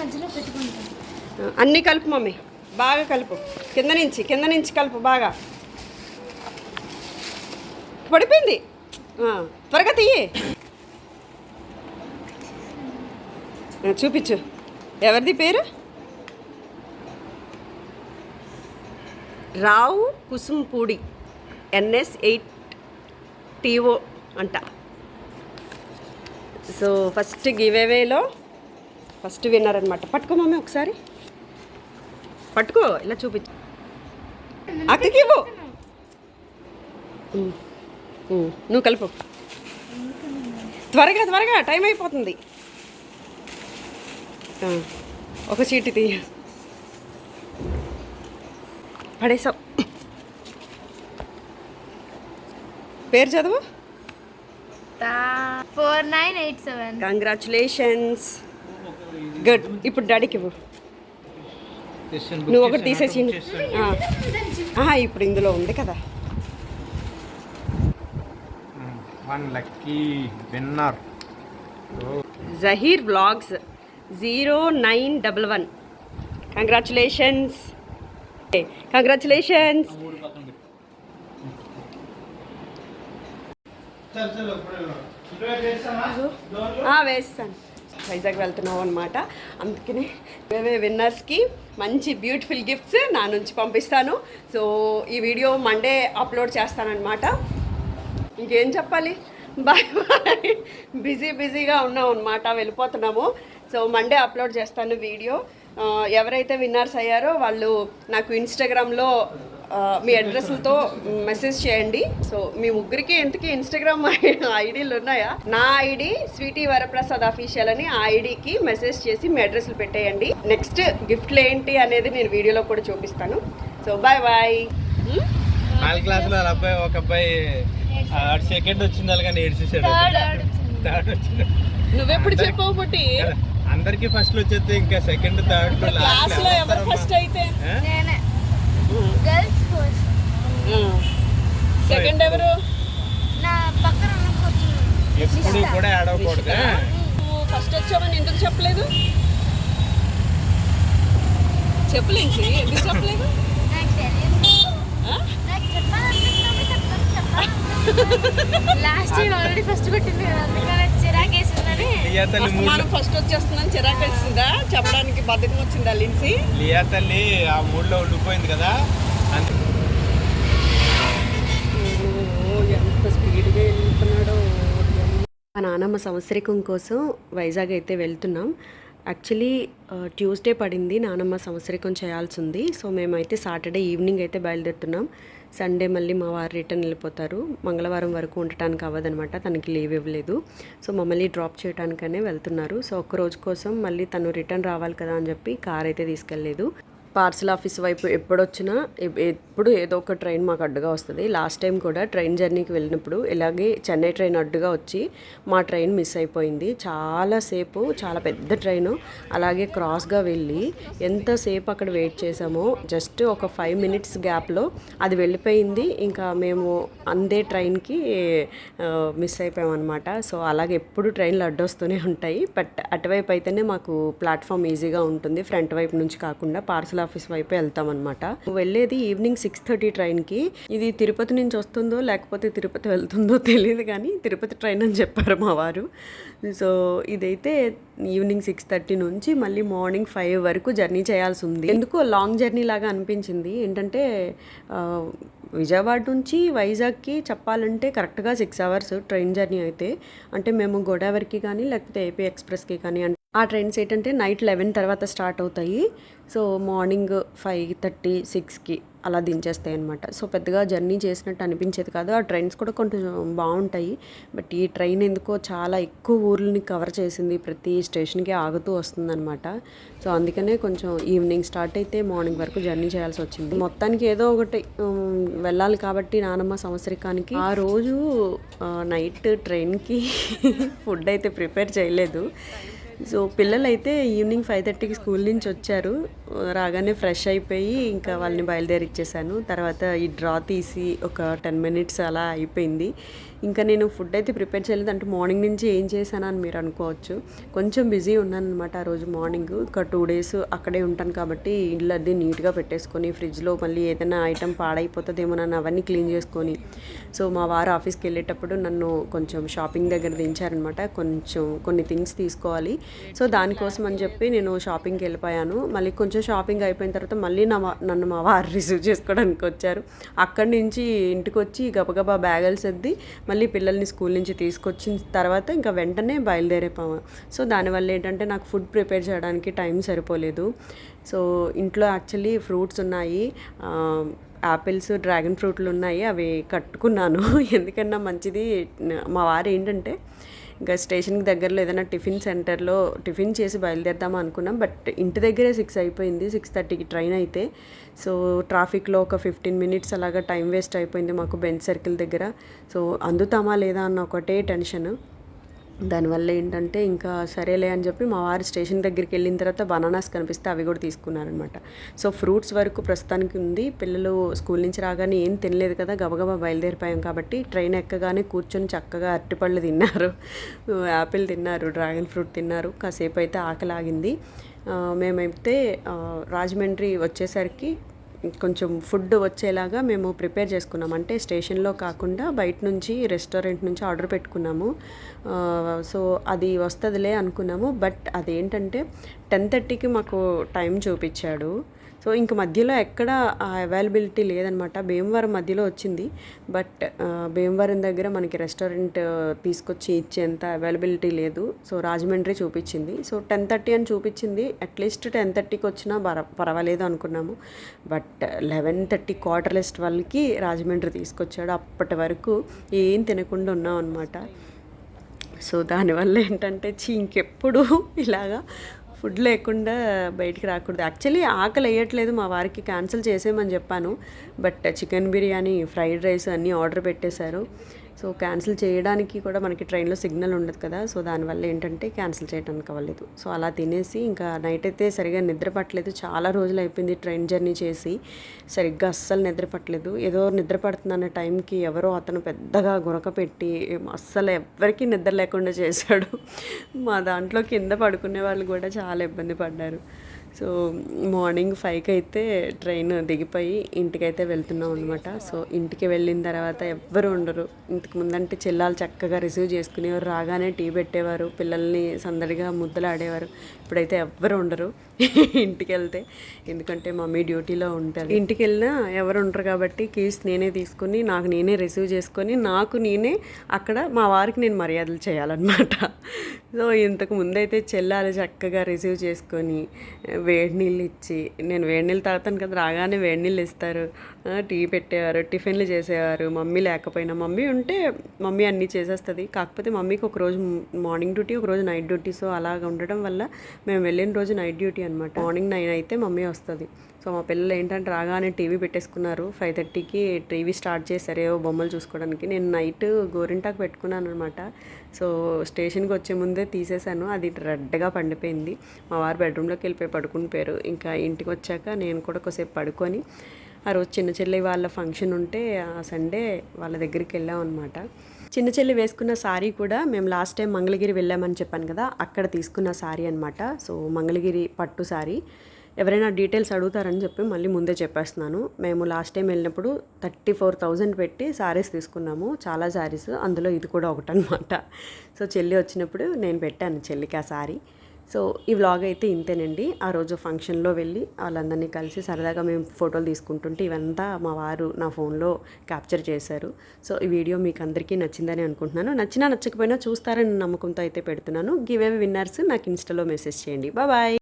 మధ్యలో పెట్టుకుంటాను అన్నీ కలుపు మమ్మీ. బాగా కలుపు. కింద నుంచి కింద నుంచి కలుపు బాగా. పడిపోయింది. త్వరగా తీయి. చూపించు. ఎవరిది పేరు? Rao Kusumpudi NS eight TO అంట. సో ఫస్ట్ గివేవేలో ఫస్ట్ విన్నర్ అనమాట పట్టుకో మమ్మీ ఒకసారి. పట్టుకో ఇలా చూపించు. అక్కకి ఇవ్వు. నువ్వు కలుపు. త్వరగా త్వరగా టైం అయిపోతుంది. ఒక చీటి తీయ. పడేసావు. పేరు చదువు? Four nine eight seven. Congratulations good ఇప్పుడు డాడీకి ఇవ్వు. నువ్వు ఒకటి తీసేసి ఇప్పుడు ఇందులో ఉంది కదా. One lucky winner Zaheer vlogs zero nine double one congratulations congratulations వేస్తాను. వైజాగ్ వెళ్తున్నాం అనమాట అందుకని మేమే విన్నర్స్కి మంచి బ్యూటిఫుల్ గిఫ్ట్స్ నా నుంచి పంపిస్తాను. సో ఈ వీడియో మండే అప్లోడ్ చేస్తానన్నమాట. ఇంకేం చెప్పాలి? Bye bye. బిజీ బిజీగా ఉన్నాం అనమాట వెళ్ళిపోతున్నాము. సో మండే అప్లోడ్ చేస్తాను వీడియో. ఎవరైతే విన్నర్స్ అయ్యారో వాళ్ళు నాకు ఇన్స్టాగ్రామ్లో మీ అడ్రస్లతో మెసేజ్ చేయండి. సో మీ ముగ్గురికి ఎంతకి ఇన్స్టాగ్రామ్ ఐడీలు ఉన్నాయా? నా ఐడి స్వీటీ వరప్రసాద్ అఫీషియల్ అని ఆ ఐడికి మెసేజ్ చేసి మీ అడ్రస్లు పెట్టేయండి. నెక్స్ట్ గిఫ్ట్లు ఏంటి అనేది నేను వీడియోలో కూడా చూపిస్తాను. సో బాయ్ బాయ్ నాలుగు క్లాసులో వాళ్ళ అబ్బాయి ఒక అబ్బాయి సెకండ్ వచ్చింది అలాగని ఏడ్చేసాడు థర్డ్ వచ్చింది. నువ్వెప్పుడు చెప్పవు పుట్టి అందరికీ ఫస్ట్ వచ్చేస్తే ఇంకా సెకండ్ థర్డ్ క్లాస్లో ఎవరు ఫస్ట్ అయితే నేనే గర్ల్స్ ఫస్ట్ ఎవరు? ఎప్పుడు కూడా ఏడవకూడదు ఫస్ట్ వచ్చావని ఎందుకు చెప్పలేదు? చెప్పలేదు ఎందుకు చెప్పలేదు? లాస్ట్ టైం ఆల్రెడీ ఫస్ట్ కొట్టింది చిరాకేసిందని లియా తల్లి మూడు ఫస్ట్ వచ్చేస్తుందని చిరాకు వేస్తుందా చెప్పడానికి బద్దకం వచ్చిందా లిన్సీ? లియా తల్లి ఆ మూడులో ఉండిపోయింది కదా. అంతే మా సంవత్సరికం కోసం వైజాగ్ అయితే వెళ్తున్నాం. యాక్చువల్లీ ట్యూస్డే పడింది నానమ్మ సంవత్సరికం చేయాల్సి ఉంది సో మేమైతే సాటర్డే ఈవినింగ్ అయితే బయలుదేరుతున్నాం. సండే మళ్ళీ మా వారు రిటర్న్ వెళ్ళిపోతారు. మంగళవారం వరకు ఉండటానికి అవ్వదనమాట తనకి లీవ్ ఇవ్వలేదు. సో మమ్మల్ని డ్రాప్ చేయడానికనే వెళ్తున్నారు. సో ఒక్క రోజు కోసం మళ్ళీ తను రిటర్న్ రావాలి కదా అని చెప్పి కార్ అయితే తీసుకెళ్ళలేదు. పార్సల్ ఆఫీస్ వైపు ఎప్పుడొచ్చినా ఎప్పుడు ఏదో ఒక ట్రైన్ మాకు అడ్డుగా వస్తుంది. లాస్ట్ టైం కూడా ట్రైన్ జర్నీకి వెళ్ళినప్పుడు ఇలాగే చెన్నై ట్రైన్ అడ్డుగా వచ్చి మా ట్రైన్ మిస్ అయిపోయింది. చాలాసేపు చాలా పెద్ద ట్రైన్. అలాగే క్రాస్గా వెళ్ళి ఎంతసేపు అక్కడ వెయిట్ చేసామో జస్ట్ ఒక ఫైవ్ మినిట్స్ గ్యాప్లో అది వెళ్ళిపోయింది. ఇంకా మేము అందే ట్రైన్కి మిస్ అయిపోయామన్నమాట. సో అలాగే ఎప్పుడు ట్రైన్లు అడ్డొస్తూనే ఉంటాయి. బట్ అటువైపు అయితేనే మాకు ప్లాట్ఫామ్ ఈజీగా ఉంటుంది. ఫ్రంట్ వైపు నుంచి కాకుండా పార్సల్ ఆఫీస్ వైపు వెళ్తామన్నమాట. వెళ్ళేది ఈవినింగ్ సిక్స్ థర్టీ ట్రైన్కి. ఇది తిరుపతి నుంచి వస్తుందో లేకపోతే తిరుపతి వెళ్తుందో తెలియదు కానీ తిరుపతి ట్రైన్ అని చెప్పారు మా వారు. సో ఇదైతే ఈవినింగ్ సిక్స్ థర్టీ నుంచి మళ్ళీ మార్నింగ్ ఫైవ్ వరకు జర్నీ చేయాల్సి ఉంది. ఎందుకో లాంగ్ జర్నీ లాగా అనిపించింది. ఏంటంటే విజయవాడ నుంచి వైజాగ్కి చెప్పాలంటే కరెక్ట్గా సిక్స్ అవర్స్ ట్రైన్ జర్నీ అయితే. అంటే మేము గోదావరికి కానీ లేకపోతే ఏపీ ఎక్స్ప్రెస్కి కానీ ఆ ట్రైన్స్ ఏంటంటే నైట్ లెవెన్ తర్వాత స్టార్ట్ అవుతాయి. సో మార్నింగ్ ఫైవ్ థర్టీ సిక్స్కి అలా దించేస్తాయి అనమాట సో పెద్దగా జర్నీ చేసినట్టు అనిపించేది కాదు. ఆ ట్రైన్స్ కూడా కొంచెం బాగుంటాయి. బట్ ఈ ట్రైన్ ఎందుకో చాలా ఎక్కువ ఊర్లని కవర్ చేసింది. ప్రతి స్టేషన్కి ఆగుతూ వస్తుందన్నమాట. సో అందుకనే కొంచెం ఈవినింగ్ స్టార్ట్ అయితే మార్నింగ్ వరకు జర్నీ చేయాల్సి వచ్చింది. మొత్తానికి ఏదో ఒకటి వెళ్ళాలి కాబట్టి నానమ్మ సంవత్సరికానికి ఆ రోజు నైట్ ట్రైన్కి ఫుడ్ అయితే ప్రిపేర్ చేయలేదు. సో పిల్లలైతే ఈవినింగ్ ఫైవ్ థర్టీకి స్కూల్ నుంచి వచ్చారు. రాగానే ఫ్రెష్ అయిపోయి ఇంకా వాళ్ళని బయలుదేరిచ్చేసాను. తర్వాత ఈ డ్రా తీసి ఒక టెన్ మినిట్స్ అలా అయిపోయింది. ఇంకా నేను ఫుడ్ అయితే ప్రిపేర్ చేయలేదు. అంటే మార్నింగ్ నుంచి ఏం చేశాను అని మీరు అనుకోవచ్చు. కొంచెం బిజీ ఉన్నాను అనమాట ఆ రోజు మార్నింగ్ ఒక టూ డేస్ అక్కడే ఉంటాను కాబట్టి ఇల్లు అది నీట్గా పెట్టేసుకొని ఫ్రిడ్జ్లో మళ్ళీ ఏదైనా ఐటెం పాడైపోతుందేమో నన్ను అవన్నీ క్లీన్ చేసుకొని సో మా వారు ఆఫీస్కి వెళ్ళేటప్పుడు నన్ను కొంచెం షాపింగ్ దగ్గర దించారనమాట కొంచెం కొన్ని థింగ్స్ తీసుకోవాలి. సో దానికోసం అని చెప్పి నేను షాపింగ్కి వెళ్ళిపోయాను. మళ్ళీ కొంచెం షాపింగ్ అయిపోయిన తర్వాత మళ్ళీ నా నన్ను మా వారు రిసీవ్ చేసుకోవడానికి వచ్చారు. అక్కడి నుంచి ఇంటికి వచ్చి గబగబా బ్యాగల్స్ సర్ది మళ్ళీ పిల్లల్ని స్కూల్ నుంచి తీసుకొచ్చిన తర్వాత ఇంకా వెంటనే బయలుదేరిపోయాము సో దానివల్ల ఏంటంటే నాకు ఫుడ్ ప్రిపేర్ చేయడానికి టైం సరిపోలేదు. సో ఇంట్లో యాక్చువల్లీ ఫ్రూట్స్ ఉన్నాయి. యాపిల్స్ డ్రాగన్ ఫ్రూట్లు ఉన్నాయి. అవి కట్టుకున్నాను. ఎందుకన్నా మంచిది? మా వారు ఏంటంటే ఇంకా స్టేషన్కి దగ్గరలో ఏదైనా టిఫిన్ సెంటర్లో టిఫిన్ చేసి బయలుదేరదాం అనుకున్నాం. బట్ ఇంటి దగ్గరే సిక్స్ అయిపోయింది. సిక్స్ థర్టీకి ట్రైన్ అయితే. సో ట్రాఫిక్లో ఒక ఫిఫ్టీన్ మినిట్స్ అలాగా టైం వేస్ట్ అయిపోయింది మాకు బెంచ్ సర్కిల్ దగ్గర. సో అందుతామా లేదా అన్న ఒకటే టెన్షన్. దానివల్ల ఏంటంటే ఇంకా సరేలే అని చెప్పి మా వారు స్టేషన్ దగ్గరికి వెళ్ళిన తర్వాత బనానాస్ కనిపిస్తే అవి కూడా తీసుకున్నారనమాట. సో ఫ్రూట్స్ వరకు ప్రస్తుతానికి ఉంది. పిల్లలు స్కూల్ నుంచి రాగానే ఏం తినలేదు కదా గబగబా బయలుదేరిపోయాం కాబట్టి ట్రైన్ ఎక్కగానే కూర్చొని చక్కగా అరటిపళ్ళు తిన్నారు. యాపిల్ తిన్నారు డ్రాగన్ ఫ్రూట్ తిన్నారు. కాసేపు అయితే ఆకలి ఆగింది మేమైతే రాజమండ్రి వచ్చేసరికి కొంచెం ఫుడ్ వచ్చేలాగా మేము ప్రిపేర్ చేసుకున్నాం. అంటే స్టేషన్లో కాకుండా బయట నుంచి రెస్టారెంట్ నుంచి ఆర్డర్ పెట్టుకున్నాము. సో అది వస్తుందిలే అనుకున్నాము. బట్ అదేంటంటే టెన్ థర్టీకి మాకు టైం చూపించాడు. సో ఇంక మధ్యలో ఎక్కడ అవైలబిలిటీ లేదనమాట. భీమవరం మధ్యలో వచ్చింది. బట్ భీమవరం దగ్గర మనకి రెస్టారెంట్ తీసుకొచ్చి ఇచ్చేంత అవైలబిలిటీ లేదు. సో రాజమండ్రి చూపించింది. సో టెన్ థర్టీ అని చూపించింది. అట్లీస్ట్ టెన్ థర్టీకి వచ్చినా పర పర్వాలేదు అనుకున్నాము. But eleven thirty quarter list వాళ్ళకి రాజమండ్రి తీసుకొచ్చాడు. అప్పటి వరకు ఏం తినకుండా ఉన్నాం అనమాట సో దానివల్ల ఏంటంటే చీ ఇంకెప్పుడు ఇలాగా ఫుడ్ లేకుండా బయటికి రాకూడదు. యాక్చువల్లీ ఆకలి వేయట్లేదు మా వారికి క్యాన్సిల్ చేసేయమని చెప్పాను. But chicken biryani fried rice అన్నీ ఆర్డర్ పెట్టేశారు. సో క్యాన్సిల్ చేయడానికి కూడా మనకి ట్రైన్లో సిగ్నల్ ఉండదు కదా సో దానివల్ల ఏంటంటే క్యాన్సిల్ చేయడానికి అవ్వలేదు సో అలా తినేసి ఇంకా నైట్ అయితే సరిగా నిద్ర పట్టలేదు. చాలా రోజులు అయిపోయింది ట్రైన్ జర్నీ చేసి. సరిగ్గా అస్సలు నిద్ర పట్టలేదు. ఏదో నిద్ర పడుతుందన్న టైంకి ఎవరో అతను పెద్దగా గురక పెట్టి అస్సలు ఎవ్వరికీ నిద్ర లేకుండా చేశాడు. మా దాంట్లో కింద పడుకునే వాళ్ళు కూడా చాలా ఇబ్బంది పడ్డారు. సో మార్నింగ్ ఫైవ్కి అయితే ట్రైన్ దిగిపోయి ఇంటికైతే వెళ్తున్నాం అనమాట సో ఇంటికి వెళ్ళిన తర్వాత ఎవ్వరు ఉండరు. ఇంతకు ముందంటే చెల్లాలు చక్కగా రిసీవ్ చేసుకునేవారు రాగానే టీ పెట్టేవారు పిల్లల్ని సందడిగా ముద్దలు ఆడేవారు ఇప్పుడైతే ఎవ్వరు ఉండరు ఇంటికి వెళ్తే ఎందుకంటే మమ్మీ డ్యూటీలో ఉంటారు ఇంటికి వెళ్ళినా ఎవరు ఉండరు కాబట్టి కీస్ నేనే తీసుకుని నాకు నేనే రిసీవ్ చేసుకొని నాకు నేనే అక్కడ మా వారికి నేను మర్యాదలు చేయాలన్నమాట. సో ఇంతకు ముందైతే చెల్లాలి చక్కగా రిసీవ్ చేసుకొని వేడి నీళ్ళు ఇచ్చి నేను వేడి నీళ్ళు తాగుతాను కదా రాగానే వేడి నీళ్ళు ఇస్తారు. టీ పెట్టేవారు టిఫిన్లు చేసేవారు. మమ్మీ లేకపోయినా మమ్మీ ఉంటే మమ్మీ అన్నీ చేసేస్తుంది. కాకపోతే మమ్మీకి ఒక రోజు మార్నింగ్ డ్యూటీ ఒక రోజు నైట్ డ్యూటీ సో అలాగ ఉండడం వల్ల మేము వెళ్ళిన రోజు నైట్ డ్యూటీ అనమాట మార్నింగ్ నైన్ అయితే మమ్మీ వస్తుంది. సో మా పిల్లలు ఏంటంటే రాగానే టీవీ పెట్టేసుకున్నారు. ఫైవ్ థర్టీకి టీవీ స్టార్ట్ చేశారు ఏవో బొమ్మలు చూసుకోవడానికి. నేను నైట్ గోరింటాకు పెట్టుకున్నాను అనమాట సో స్టేషన్కి వచ్చే ముందే తీసేశాను. అది రెడ్గా పండిపోయింది. మా వారు బెడ్రూమ్లోకి వెళ్ళిపోయి పడుకుని పోయారు. ఇంకా ఇంటికి వచ్చాక నేను కూడా కొద్దిసేపు పడుకొని ఆ రోజు చిన్న చెల్లి వాళ్ళ ఫంక్షన్ ఉంటే ఆ సండే వాళ్ళ దగ్గరికి వెళ్ళాం అనమాట చిన్న చెల్లి వేసుకున్న శారీ కూడా మేము లాస్ట్ టైం మంగళగిరి వెళ్ళామని చెప్పాను కదా అక్కడ తీసుకున్న శారీ అనమాట సో మంగళగిరి పట్టు శారీ ఎవరైనా డీటెయిల్స్ అడుగుతారని చెప్పి మళ్ళీ ముందే చెప్పేస్తున్నాను. మేము లాస్ట్ టైం వెళ్ళినప్పుడు థర్టీ ఫోర్ థౌజండ్ పెట్టి శారీస్ తీసుకున్నాము చాలా శారీస్ అందులో ఇది కూడా ఒకటనమాట సో చెల్లి వచ్చినప్పుడు నేను పెట్టాను చెల్లికి ఆ శారీ సో ఈ వ్లాగ్ అయితే ఇంతేనండి. ఆ రోజు ఫంక్షన్లో వెళ్ళి వాళ్ళందరినీ కలిసి సరదాగా మేము ఫోటోలు తీసుకుంటుంటే ఇవంతా మా వారు నా ఫోన్లో క్యాప్చర్ చేశారు. సో ఈ వీడియో మీకు అందరికీ నచ్చిందని అనుకుంటున్నాను. నచ్చినా నచ్చకపోయినా చూస్తారని నమ్మకంతో అయితే పెడుతున్నాను. గివ్ అవే విన్నర్స్ నాకు ఇన్స్టాలో మెసేజ్ చేయండి. బాయ్